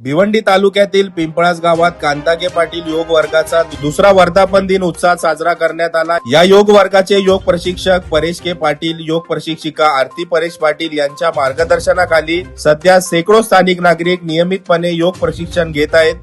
भिवंडी तालुक्यातील पिंपळास गावात कांताके पाटील योग वर्गाचा दुसरा वर्धापन दिन उत्साहात साजरा करण्यात आला. या योग वर्गाचे योग प्रशिक्षक परेश के पाटील योग प्रशिक्षिका आरती परेश पाटील यांच्या मार्गदर्शनाखाली सध्या शेकडो स्थानिक नागरिक नियमितपणे योग प्रशिक्षण घेत आहेत.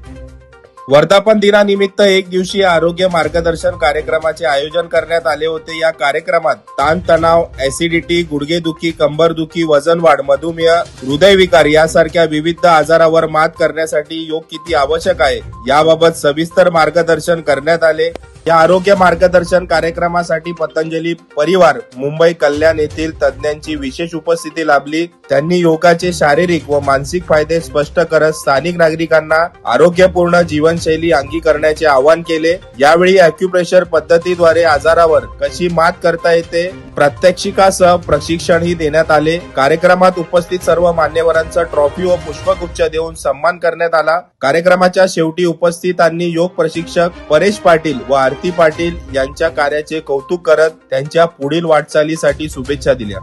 वर्धापन दिनानिमित्त एक दिवसीय आरोग्य मार्गदर्शन कार्यक्रमाचे आयोजन करण्यात आले होते. या कार्यक्रमात ताणतणाव ऍसिडिटी गुडघेदुखी कंबरदुखी वजनवाढ मधुमेह हृदयविकार यासारख्या विविध आजारावर मात करण्यासाठी योग किती आवश्यक आहे? याबाबत सविस्तर मार्गदर्शन करण्यात आले. या आरोग्य मार्गदर्शन कार्यक्रमासाठी पतंजली परिवार मुंबई कल्याण येथील तज्ज्ञांची विशेष उपस्थिती लाभली. त्यांनी योगाचे शारीरिक व मानसिक फायदे स्पष्ट करत स्थानिक नागरिकांना आरोग्यपूर्ण जीवनशैली अंगीकरण्याचे आवाहन केले. यावेळी अॅक्युप्रेशर पद्धतीद्वारे आजारावर कशी मात करता येते? प्रात्यक्षिकासह प्रशिक्षणही देण्यात आले. कार्यक्रमात उपस्थित सर्व मान्यवरांचा ट्रॉफी व पुष्पगुच्छ देऊन सन्मान करण्यात आला. कार्यक्रमाच्या शेवटी उपस्थितांनी योग प्रशिक्षक परेश पाटील व आरती पाटील यांच्या कार्याचे कौतुक करत त्यांच्या पुढील वाटचालीसाठी शुभेच्छा दिल्या.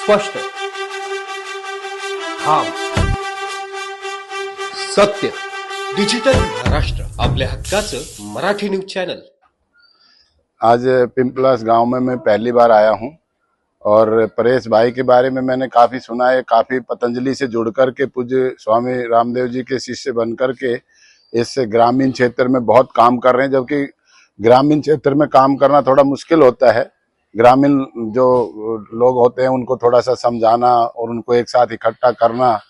स्पष्ट. ठाम. सत्य. डिजिटल महाराष्ट्र. आपल्या हक्काचं मराठी न्यूज चॅनल. आज पिंपलास गांव में मैं पहली बार आया हूं और परेश भाई के बारे में मैंने काफी सुना है काफी पतंजलि से जुड़ कर के पूज्य स्वामी रामदेव जी के शिष्य बन कर के इस ग्रामीण क्षेत्र में बहुत काम कर रहे हैं जबकि ग्रामीण क्षेत्र में काम करना थोड़ा मुश्किल होता है। ग्रामीण जो लोग होते हैं उनको थोड़ा सा समझाना और उनको एक साथ इकट्ठा करना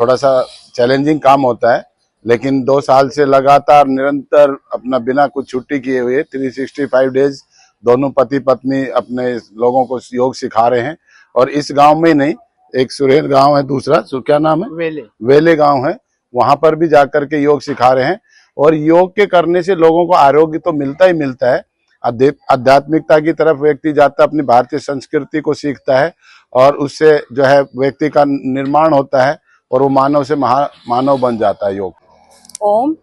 थोड़ा सा चैलेंजिंग काम होता है। लेकिन दो साल से लगातार निरंतर अपना बिना कुछ छुट्टी किए हुए 365 डेज़ दोनों पति पत्नी अपने लोगों को योग सिखा रहे हैं। और इस गाँव में नहीं एक सुरेर गाँव है दूसरा क्या नाम है? वेले। वेले गाँव है। वहाँ पर भी जाकर के योग सिखा रहे हैं। और योग के करने से लोगों को आरोग्य तो मिलता ही मिलता है। आध्यात्मिकता की तरफ़ व्यक्ति जाता है, अपनी भारतीय संस्कृति को सीखता है और उससे जो है व्यक्ति का निर्माण होता है और वो मानव से महा, मानव बन जाता है योग। ओम,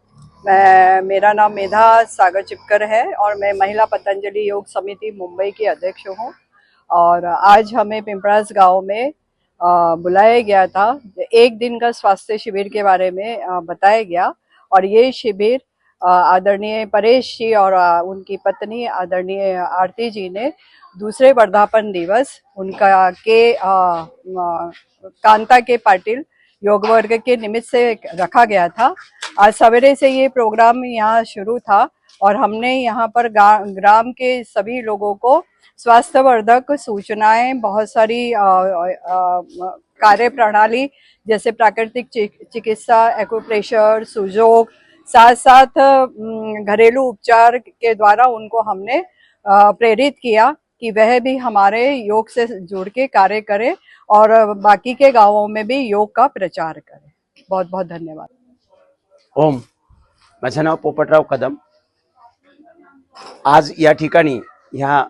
मैं, मेरा नाम मेधा सागर चिपकर है और मैं महिला पतंजलि योग समिति मुंबई की अध्यक्ष हूँ। और आज हमें पिंपरास गाँव में बुलाया गया था। एक दिन का स्वास्थ्य शिविर के बारे में बताया गया। और ये शिविर आदरणीय परेश जी और उनकी पत्नी आदरणीय आरती जी ने दूसरे वर्धापन दिवस उनका के अ, अ, कांता के पाटिल योग वर्ग के निमित्त से रखा गया था। आज सवेरे से ये प्रोग्राम यहाँ शुरू था। और हमने यहाँ पर ग्राम के सभी लोगों को स्वास्थ्यवर्धक सूचनाएँ, बहुत सारी कार्य प्रणाली जैसे प्राकृतिक चिकित्सा एक्यूप्रेशर सुजोग साथ साथ घरेलू उपचार के द्वारा उनको हमने प्रेरित किया कि वह भी हमारे योग से जुड़ के कार्य करें और बाकी के गाँवों में भी योग का प्रचार करें। बहुत बहुत धन्यवाद। ओम नाव पोपटराव कदम। आज या ठिकाणी ह्या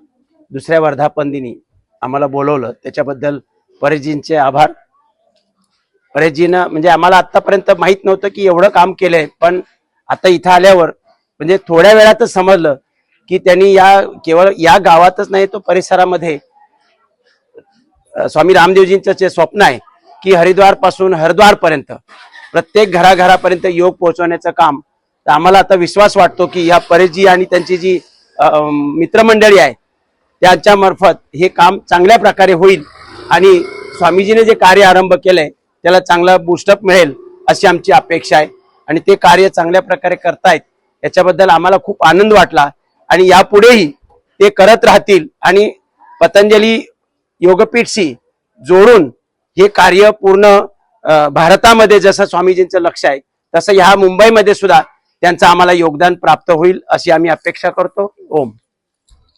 दुसऱ्या वर्धापन दिनी आम्हाला बोलवलं. त्याच्याबद्दल परेशजींचे आभार. परेशजीनं म्हणजे आम्हाला आतापर्यंत माहीत नव्हतं की एवढं काम केलंय पण आता इथं आल्यावर म्हणजे थोड्या वेळातच समजलं की त्यांनी या केवळ या गावातच नाही तो परिसरामध्ये स्वामी रामदेवजींचं जे स्वप्न आहे की हरिद्वारपासून हरिद्वारपर्यंत प्रत्येक घराघरापर्यंत योग पोहोचवण्याचं काम तर आम्हाला आता विश्वास वाटतो की या परेशजी आणि त्यांची जी मित्रमंडळी आहे त्यांच्या मार्फत हे काम चांगल्या प्रकारे होईल आणि स्वामीजीने जे कार्य आरंभ केलंय त्याला चांगला बुस्टअप मिळेल अशी आमची अपेक्षा आहे. आणि ते कार्य चांगल्या प्रकारे करतायत याच्याबद्दल आम्हाला खूप आनंद वाटला. आणि यापुढेही ते करत राहतील आणि पतंजली योगपीठशी जोडून हे कार्य पूर्ण भारतामध्ये जसं स्वामीजींचं लक्ष आहे तसं ह्या मुंबईमध्ये सुद्धा त्यांचं आम्हाला योगदान प्राप्त होईल अशी आम्ही अपेक्षा करतो. ओम.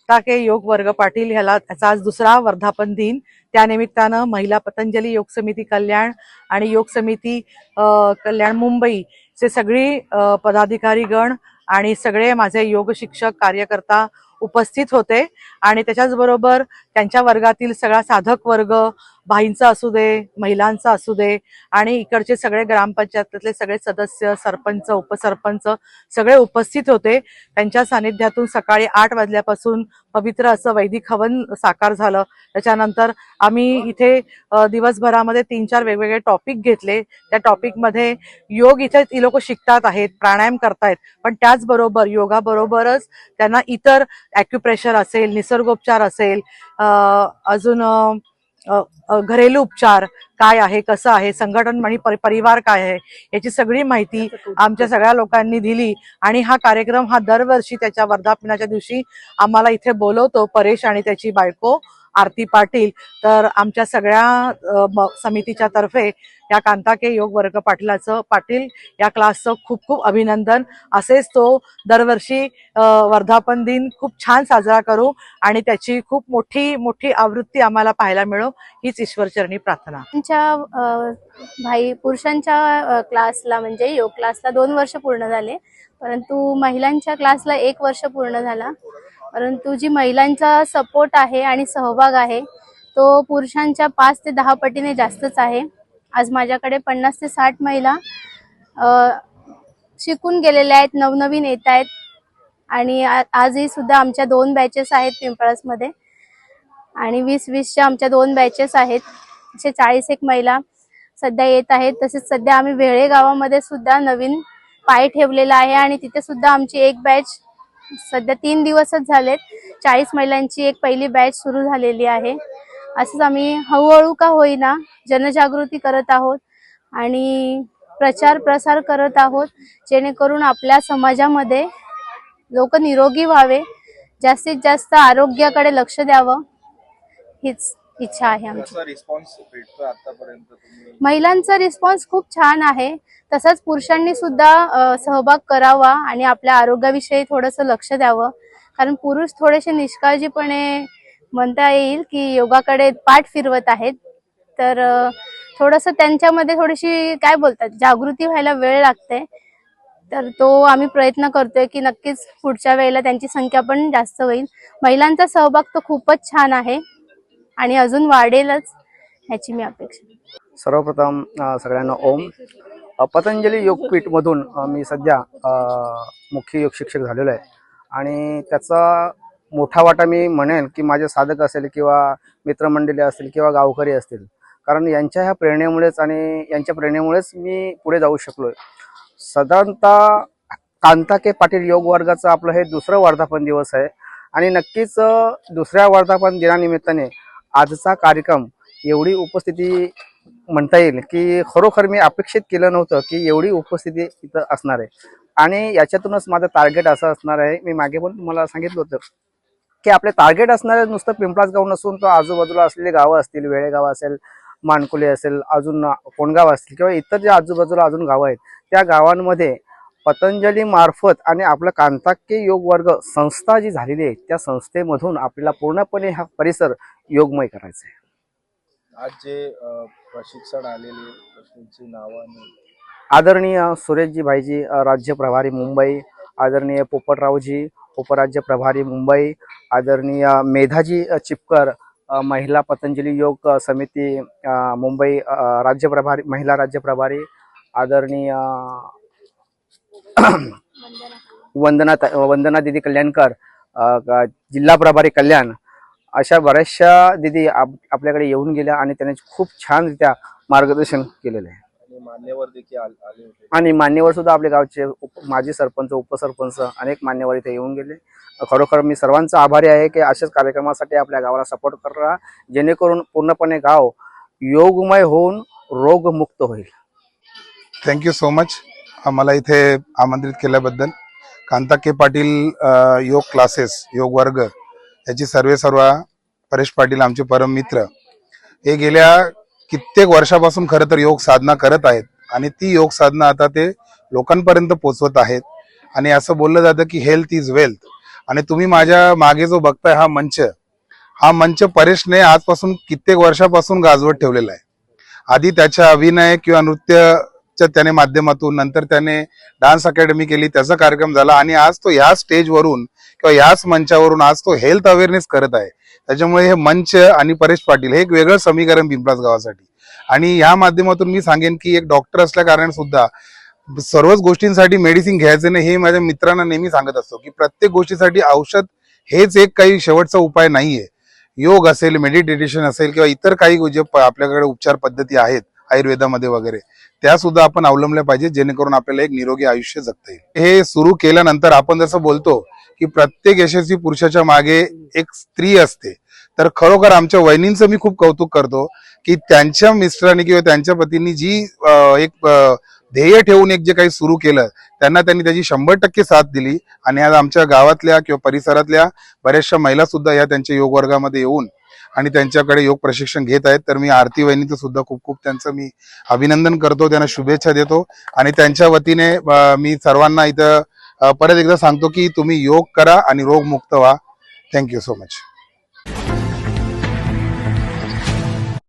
टाके योग वर्ग पाटील ह्याला त्याचा आज दुसरा वर्धापन दिन. त्यानिमित्तानं महिला पतंजली योग समिती कल्याण आणि योग समिती कल्याण कल्याण मुंबईचे सगळी पदाधिकारी गण आणि सगळे माझे योग शिक्षक कार्यकर्ता उपस्थित होते. आणि त्याच्याच बरोबर त्यांच्या वर्गातील सगळा साधक वर्ग बाईंचा असू दे महिलांचा असू दे आणि इकडचे सगळे ग्रामपंचायतीतले सगळे सदस्य सरपंच उपसरपंच सगळे उपस्थित होते. त्यांच्या सानिध्यातून सकाळी आठ वाजल्यापासून पवित्र असं वैदिक हवन साकार झालं. त्याच्यानंतर आम्ही इथे दिवसभरामध्ये तीन चार वेगवेगळे टॉपिक घेतले. त्या टॉपिकमध्ये योग इथे ती लोक शिकतात आहेत प्राणायाम करतायत. पण त्याचबरोबर योगाबरोबरच त्यांना इतर ॲक्युप्रेशर असेल निसर्गोपचार असेल अजून घरेलू उपचार काय आहे कसं आहे संघटन आणि परि- परिवार काय आहे याची सगळी माहिती आमच्या सगळ्या लोकांनी दिली आणि हा कार्यक्रम हा दरवर्षी त्याच्या वर्धापनाच्या दिवशी आम्हाला इथे बोलवतो परेश आणि त्याची बायको. आरती पाटील तर आमच्या सगळ्या समितीच्या तर्फे या कांताके योग वर्ग पाटीलाचं पाटील या क्लासचं खूप खूप अभिनंदन. असेच तो दरवर्षी वर्धापन दिन खूप छान साजरा करू आणि त्याची खूप मोठी मोठी आवृत्ती आम्हाला पाहायला मिळो. हीच ईश्वरचरणी प्रार्थना. आमच्या भाई पुरुषांच्या क्लासला म्हणजे योग क्लासला दोन वर्ष पूर्ण झाले. परंतु महिलांच्या क्लासला एक वर्ष पूर्ण झाला. परंतु जी महिलांचा सपोर्ट आहे आणि सहभाग आहे तो पुरुषांच्या पाच ते दहा पटीने जास्तच आहे. आज माझ्याकडे पन्नास ते साठ महिला शिकून गेलेल्या आहेत नवनवीन येत आहेत. आणि आजही सुद्धा आमच्या दोन बॅचेस आहेत पिंपळसमध्ये आणि वीस वीसच्या आमच्या दोन बॅचेस आहेत. असे चाळीस एक महिला सध्या येत आहेत. तसेच सध्या आम्ही वेळे गावामध्ये सुद्धा नवीन पाय ठेवलेला आहे आणि तिथे सुद्धा आमची एक बॅच सध्या तीन दिवसच झालेत. चाळीस महिलांची एक पहिली बॅच सुरू झालेली आहे. असंच आम्ही हळूहळू का होईना जनजागृती करत आहोत आणि प्रचार प्रसार करत आहोत जेणेकरून आपल्या समाजामध्ये लोक निरोगी व्हावे. जास्तीत जास्त आरोग्याकडे लक्ष द्यावं. हीच इच्छा आहे आमची. कसा रिस्पॉन्स भेटतो आतापर्यंत तुम्ही? महिलांचा रिस्पॉन्स खूप छान आहे. तसंच पुरुषांनी सुद्धा सहभाग करावा आणि आपल्या आरोग्याविषयी थोडंसं लक्ष द्यावं. कारण पुरुष थोडेसे निष्काळजीपणे म्हणता येईल की योगाकडे पाठ फिरवत आहेत. तर थोडंसं त्यांच्यामध्ये थोडीशी काय बोलतात जागृती व्हायला वेळ लागते. तर तो आम्ही प्रयत्न करतोय की नक्कीच पुढच्या वेळेला त्यांची संख्या पण जास्त होईल. महिलांचा सहभाग तो खूपच छान आहे. आणि अजून वाढेलच ह्याची मी अपेक्षा सर्वप्रथम सगळ्यांना ओम. पतंजली योगपीठमधून मी सध्या मुख्य योग शिक्षक झालेलो आहे. आणि त्याचा मोठा वाटा मी म्हणेन की माझे साधक असेल किंवा मित्रमंडळी असतील किंवा गावकरी असतील कारण यांच्या ह्या प्रेरणेमुळेच आणि यांच्या प्रेरणेमुळेच मी पुढे जाऊ शकलो साधारणतः कांताके पाटील योग वर्गाचं आपलं हे दुसरं वर्धापन दिवस आहे. आणि नक्कीच दुसऱ्या वर्धापन दिनानिमित्ताने आजचा कार्यक्रम एवढी उपस्थिती म्हणता येईल की खरोखर मी अपेक्षित केलं नव्हतं की एवढी उपस्थिती इथं असणार आहे. आणि याच्यातूनच माझं टार्गेट असं असणार आहे. मी मागे पण तुम्हाला सांगितलं होतं की आपले टार्गेट असणार आहे नुसतं पिंपळाच गाव नसून तो आजूबाजूला असलेले गावं असतील वेळेगाव असेल मानकुले असेल अजून कोणगाव असतील किंवा इतर जे आजूबाजूला अजून गावं आहेत त्या गावांमध्ये पतंजली मार्फत आणि आपलं कांताक्य योग वर्ग संस्था जी झालेली आहे त्या संस्थेमधून आपल्याला पूर्णपणे हा परिसर योगमय करायचा आहे आज जे प्रशिक्षण आलेले त्यांची नावं आणि आदरणीय सुरेशजी भाईजी अ, राज्य प्रभारी मुंबई आदरणीय पोपटरावजी उपराज्य प्रभारी मुंबई आदरणीय मेधाजी अ, चिपकर अ, महिला पतंजली योग अ, समिती अ, मुंबई अ, राज्य प्रभारी महिला राज्य प्रभारी आदरणीय वंदना ता- वंदना दिदी कल्याणकर अ, ग- जिल्हा प्रभारी कल्याण अशा बऱ्याचशा दिदी आप- आपल्याकडे येऊन गेल्या आणि त्यांनी खूप छानरित्या मार्गदर्शन केलेलं आहे. आणि मान्यवर देखील आल- आले होते. आणि मान्यवर सुद्धा आपल्या गावचे उप माजी सरपंच उपसरपंच अनेक मान्यवर इथे येऊन गेले. खरोखर मी सर्वांचा आभारी आहे की अशाच कार्यक्रमासाठी आपल्या गावाला सपोर्ट करा. जेणेकरून पूर्णपणे गाव योगमय होऊन रोगमुक्त होईल. थँक्यू सो मच आम्हाला इथे आमंत्रित केल्याबद्दल. कांताके पाटील अ, योग क्लासेस योग वर्ग याची सर्वे सर्व परेश पाटील आमचे परम मित्र. हे गेल्या कित्येक वर्षापासून खरं तर योग साधना करत आहेत आणि ती योग साधना आता ते लोकांपर्यंत पोचवत आहेत. आणि असं बोललं जातं की हेल्थ इज वेल्थ आणि तुम्ही माझ्या मागे जो बघताय हा मंच हा मंच परेशने आजपासून कित्येक वर्षापासून गाजवत ठेवलेला आहे. आधी त्याच्या अभिनय किंवा नृत्यच्या त्याने माध्यमातून नंतर त्याने डान्स अकॅडमी केली त्याचा कार्यक्रम झाला आणि आज तो ह्या स्टेजवरून किंवा याच मंचावरून आज तो हेल्थ अवेअरनेस करत आहे. त्याच्यामुळे हे मंच आणि परेश पाटील हे एक वेगळं समीकरण पिंपळास गावासाठी. आणि या माध्यमातून मी सांगेन की एक डॉक्टर असल्या कारण सुद्धा सर्वच गोष्टींसाठी मेडिसिन घ्यायचं नाही हे माझ्या मित्रांना नेहमी सांगत असतो की प्रत्येक गोष्टीसाठी औषध हेच एक काही शेवटचा उपाय नाहीये. योग असेल मेडिटेशन असेल किंवा इतर काही जे आपल्याकडे उपचार पद्धती आहेत आयुर्वेदामध्ये वगैरे त्या सुद्धा आपण अवलंबल्या पाहिजे जेणेकरून आपल्याला एक निरोगी आयुष्य जगता येईल. हे सुरू केल्यानंतर आपण जसं बोलतो की प्रत्येक यशस्वी पुरुषाच्या मागे एक स्त्री असते. तर खरोखर आमच्या वहिनींचं मी खूप कौतुक करतो की त्यांच्या मिस्टरांनी किंवा त्यांच्या पतींनी जी एक ध्येय ठेवून एक जे काही सुरू केलं त्यांना त्यांनी त्याची शंभर टक्के साथ दिली आणि आज आमच्या गावातल्या किंवा परिसरातल्या बऱ्याचशा महिला सुद्धा या त्यांच्या योग वर्गामध्ये येऊन आणि त्यांच्याकडे योग प्रशिक्षण घेत आहेत. तर मी आरती वहिनीचं सुद्धा खूप खूप त्यांचं मी अभिनंदन करतो त्यांना शुभेच्छा देतो आणि त्यांच्या वतीने मी सर्वांना इथं परत एकदा सांगतो की तुम्ही योग करा आणि रोगमुक्त व्हा. Thank you so much